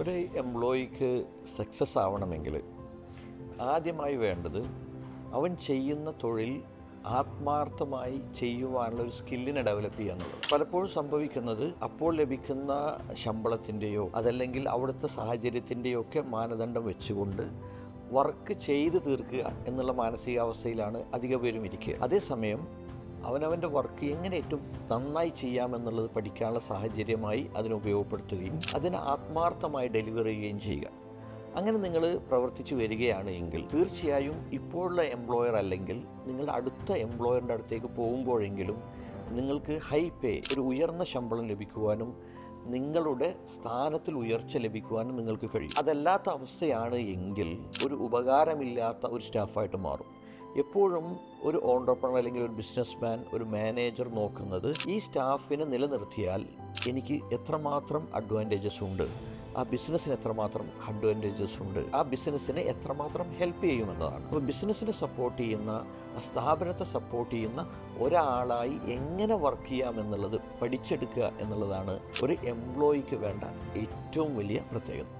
ഒരു എംപ്ലോയിക്ക് സക്സസ് ആവണമെങ്കിൽ ആദ്യമായി വേണ്ടത് അവൻ ചെയ്യുന്ന തൊഴിൽ ആത്മാർത്ഥമായി ചെയ്യുവാനുള്ള ഒരു സ്കില്ലിനെ ഡെവലപ്പ് ചെയ്യുക എന്നുള്ളത്. പലപ്പോഴും സംഭവിക്കുന്നത് അപ്പോൾ ലഭിക്കുന്ന ശമ്പളത്തിന്റെയോ അതല്ലെങ്കിൽ അവിടുത്തെ സാഹചര്യത്തിന്റെയോ ഒക്കെ മാനദണ്ഡം വെച്ചുകൊണ്ട് വർക്ക് ചെയ്ത് തീർക്കുക എന്നുള്ള മാനസികാവസ്ഥയിലാണ് അധിക പേരും ഇരിക്കുക. അതേസമയം അവനവന്റെ വർക്ക് എങ്ങനെ ഏറ്റവും നന്നായി ചെയ്യാമെന്നുള്ളത് പഠിക്കാനുള്ള സാഹചര്യമായി അതിനെ ഉപയോഗപ്പെടുത്തുകയും അതിനെ ആത്മാർത്ഥമായി ഡെലിവർ ചെയ്യുകയും ചെയ്യുക. അങ്ങനെ നിങ്ങൾ പ്രവർത്തിച്ചു വരികയാണ് എങ്കിൽ തീർച്ചയായും ഇപ്പോഴുള്ള എംപ്ലോയർ അല്ലെങ്കിൽ നിങ്ങളുടെ അടുത്ത എംപ്ലോയറിന്റെ അടുത്തേക്ക് പോകുമ്പോഴെങ്കിലും നിങ്ങൾക്ക് ഹൈ പേ ഒരു ഉയർന്ന ശമ്പളം ലഭിക്കുവാനും നിങ്ങളുടെ സ്ഥാനത്തിൽ ഉയർച്ച ലഭിക്കുവാനും നിങ്ങൾക്ക് കഴിയും. അതല്ലാത്ത അവസ്ഥയാണ് എങ്കിൽ ഒരു ഉപകാരമില്ലാത്ത ഒരു സ്റ്റാഫായിട്ട് മാറും. എപ്പോഴും ഒരു ഓണ്ടർപ്രണർ അല്ലെങ്കിൽ ഒരു ബിസിനസ്മാൻ ഒരു മാനേജർ നോക്കുന്നത് ഈ സ്റ്റാഫിനെ നിലനിർത്തിയാൽ എനിക്ക് എത്രമാത്രം അഡ്വാന്റേജസ് ഉണ്ട്. ആ ബിസിനസ്സിന് എത്രമാത്രം അഡ്വാന്റേജസ് ഉണ്ട്. ആ ബിസിനസ്സിനെ എത്രമാത്രം ഹെൽപ്പ് ചെയ്യുമെന്നതാണ്. അപ്പോൾ ബിസിനസ്സിനെ സപ്പോർട്ട് ചെയ്യുന്ന ആ സ്ഥാപനത്തെ സപ്പോർട്ട് ചെയ്യുന്ന ഒരാളായി എങ്ങനെ വർക്ക് ചെയ്യാമെന്നുള്ളത് പഠിച്ചെടുക്കുക എന്നുള്ളതാണ് ഒരു എംപ്ലോയിക്ക് വേണ്ട ഏറ്റവും വലിയ പ്രത്യേകത.